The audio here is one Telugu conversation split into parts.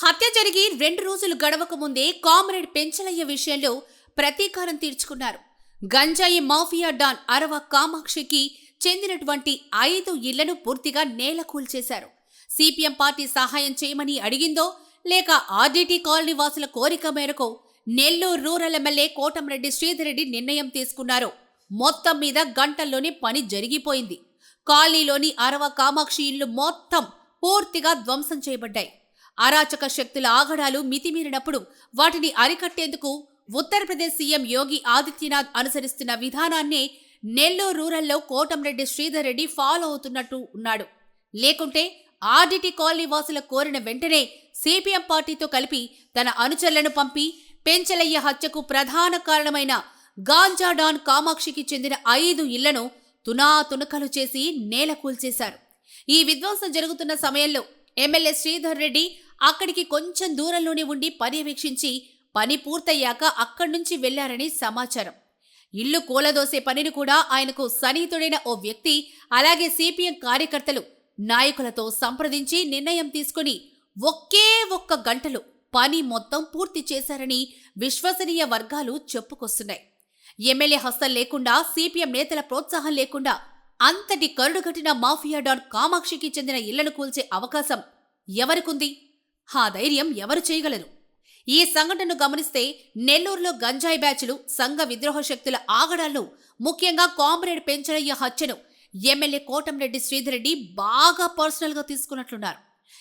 హత్య జరిగి రెండు రోజులు గడవక ముందే కామ్రేడ్ పెంచలయ్య విషయంలో ప్రతీకారం తీర్చుకున్నారు. గంజాయి మాఫియా డాన్ అరవ కామాక్షికి చెందినటువంటి ఐదు ఇళ్ళను పూర్తిగా నేలకూల్చేశారు సిపిఎం పార్టీ సహాయం చేయమని అడిగిందో లేక ఆర్డీటీ కాలనీ వాసుల కోరిక మేరకు నెల్లూరు రూరల్ ఎమ్మెల్యే కోటంరెడ్డి శ్రీధర్రెడ్డి నిర్ణయం తీసుకున్నారు. మొత్తం మీద గంటల్లోనే పని జరిగిపోయింది. కాలనీలోని అరవ కామాక్షి ఇళ్ళు మొత్తం పూర్తిగా ధ్వంసం చేయబడ్డాయి. అరాచక శక్తుల ఆగడాలు మితిమీరినప్పుడు వాటిని అరికట్టేందుకు ఉత్తరప్రదేశ్ సీఎం యోగి ఆదిత్యనాథ్ అనుసరిస్తున్న విధానాన్నే నెల్లూరు రూరల్లో కోటంరెడ్డి శ్రీధర్ రెడ్డి ఫాలో అవుతున్నట్టు ఉన్నాడు. లేకుంటే ఆర్డిటి కాలనీ వాసుల కోరిన వెంటనే సిపిఎం పార్టీతో కలిపి తన అనుచరులను పంపి పెంచలయ్య హత్యకు ప్రధాన కారణమైన గాంజా డాన్ కామాక్షికి చెందిన ఐదు ఇళ్ళను తునాతునకలు చేసి నేల కూల్చేశారు. ఈ విధ్వంసం జరుగుతున్న సమయంలో ఎమ్మెల్యే శ్రీధర్ రెడ్డి అక్కడికి కొంచెం దూరంలోనే ఉండి పర్యవేక్షించి పని పూర్తయ్యాక అక్కడి నుంచి వెళ్ళారని సమాచారం. ఇల్లు కూలదోసే పనిని కూడా ఆయనకు సన్నిహితుడైన ఓ వ్యక్తి అలాగే సిపిఎం కార్యకర్తలు నాయకులతో సంప్రదించి నిర్ణయం తీసుకుని ఒకే ఒక్క గంటలో పని మొత్తం పూర్తి చేశారని విశ్వసనీయ వర్గాలు చెప్పుకొస్తున్నాయి. ఎమ్మెల్యే హస్తం లేకుండా సిపిఎం నేతల ప్రోత్సాహం లేకుండా అంతటి కరుడుగట్టిన మాఫియా డాన్ కామాక్షికి చెందిన ఇళ్ళను కూల్చే అవకాశం ఎవరికుంది? ఆ ధైర్యం ఎవరు చేయగలరు? ఈ సంఘటనను గమనిస్తే నెల్లూరులో గంజాయి బ్యాచ్లు సంఘ విద్రోహ శక్తుల ఆగడాలను ముఖ్యంగా కామ్రేడ్ పెంచరయ్య హత్యను ఎమ్మెల్యే కోటంరెడ్డి శ్రీధర్రెడ్డి బాగా పర్సనల్గా తీసుకున్నట్లున్నారు.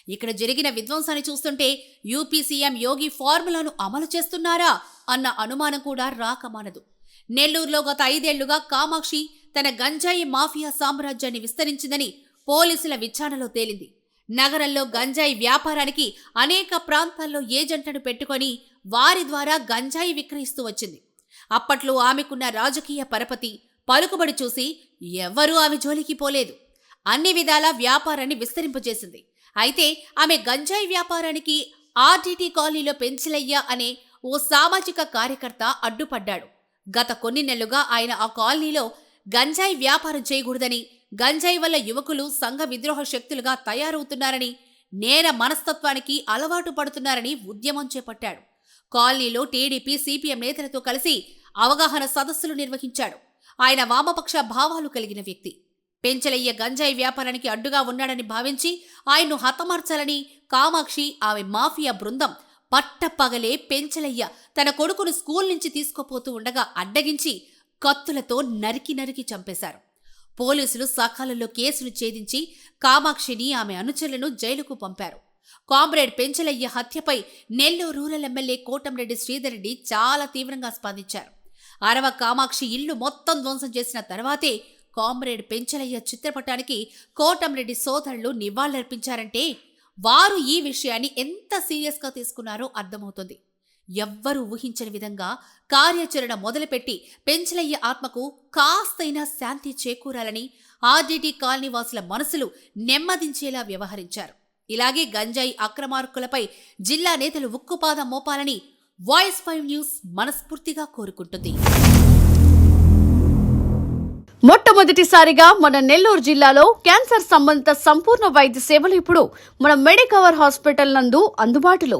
ఇక్కడ జరిగిన విధ్వంసాన్ని చూస్తుంటే యూపీ సీఎం యోగి ఫార్ములాను అమలు చేస్తున్నారా అన్న అనుమానం కూడా రాకమానదు. నెల్లూరులో గత ఐదేళ్ళుగా కామాక్షి తన గంజాయి మాఫియా సామ్రాజ్యాన్ని విస్తరించిందని పోలీసుల విచారణలో తేలింది. నగరంలో గంజాయి వ్యాపారానికి అనేక ప్రాంతాల్లో ఏజెంట్లను పెట్టుకొని వారి ద్వారా గంజాయి విక్రయిస్తూ వచ్చింది. అప్పట్లో ఆమెకున్న రాజకీయ పరపతి పలుకుబడి చూసి ఎవ్వరూ ఆమె జోలికి పోలేదు. అన్ని విధాల వ్యాపారాన్ని విస్తరింపజేసింది. అయితే ఆమె గంజాయి వ్యాపారానికి ఆర్టీటీ కాలనీలో పెంచలయ్య అనే ఓ సామాజిక కార్యకర్త అడ్డుపడ్డాడు. గత కొన్ని నెలలుగా ఆయన ఆ కాలనీలో గంజాయి వ్యాపారం చేయకూడదని గంజాయి వల్ల యువకులు సంఘ విద్రోహ శక్తులుగా తయారవుతున్నారని నేర మనస్తత్వానికి అలవాటు పడుతున్నారని ఉద్యమం చేపట్టాడు. కాలనీలో టీడీపీ సిపిఎం నేతలతో కలిసి అవగాహన సదస్సులు నిర్వహించాడు. ఆయన వామపక్ష భావాలు కలిగిన వ్యక్తి. పెంచలయ్య గంజాయి వ్యాపారానికి అడ్డుగా ఉన్నాడని భావించి ఆయన్ను హతమార్చాలని కామాక్షి ఆమె మాఫియా బృందం పట్టపగలే పెంచలయ్య తన కొడుకును స్కూల్ నుంచి తీసుకుపోతూ ఉండగా అడ్డగించి కత్తులతో నరికి నరికి చంపేశారు. పోలీసులు సకాలంలో కేసును ఛేదించి కామాక్షిని ఆమె అనుచరులను జైలుకు పంపారు. కామ్రేడ్ పెంచలయ్య హత్యపై నెల్లూరు రూరల్ ఎమ్మెల్యే కోటంరెడ్డి శ్రీధరెడ్డి చాలా తీవ్రంగా స్పందించారు. అరవ కామాక్షి ఇల్లు మొత్తం ధ్వంసం చేసిన తర్వాతే కామ్రేడ్ పెంచలయ్య చిత్రపటానికి కోటంరెడ్డి సోదరులు నివాళులర్పించారంటే వారు ఈ విషయాన్ని ఎంత సీరియస్గా తీసుకున్నారో అర్థమవుతుంది. ఎవ్వరూ ఊహించని విధంగా కార్యాచరణ మొదలుపెట్టి పెంచలయ్య ఆత్మకు కాస్తైనా శాంతి చేకూరాలని ఆర్డీటీ కాలనీ వాసుల మనసులు నెమ్మదించేలా వ్యవహరించారు. ఇలాగే గంజాయి అక్రమార్కులపై జిల్లా నేతలు ఉక్కుపాదం మోపాలని వాయిస్ ఫైవ్ న్యూస్ మనస్ఫూర్తిగా కోరుకుంటుంది. మొట్టమొదటిసారిగా మన నెల్లూరు జిల్లాలో క్యాన్సర్ సంబంధిత సంపూర్ణ వైద్య సేవలు ఇప్పుడు మన మెడికవర్ హాస్పిటల్ నందు అందుబాటులో.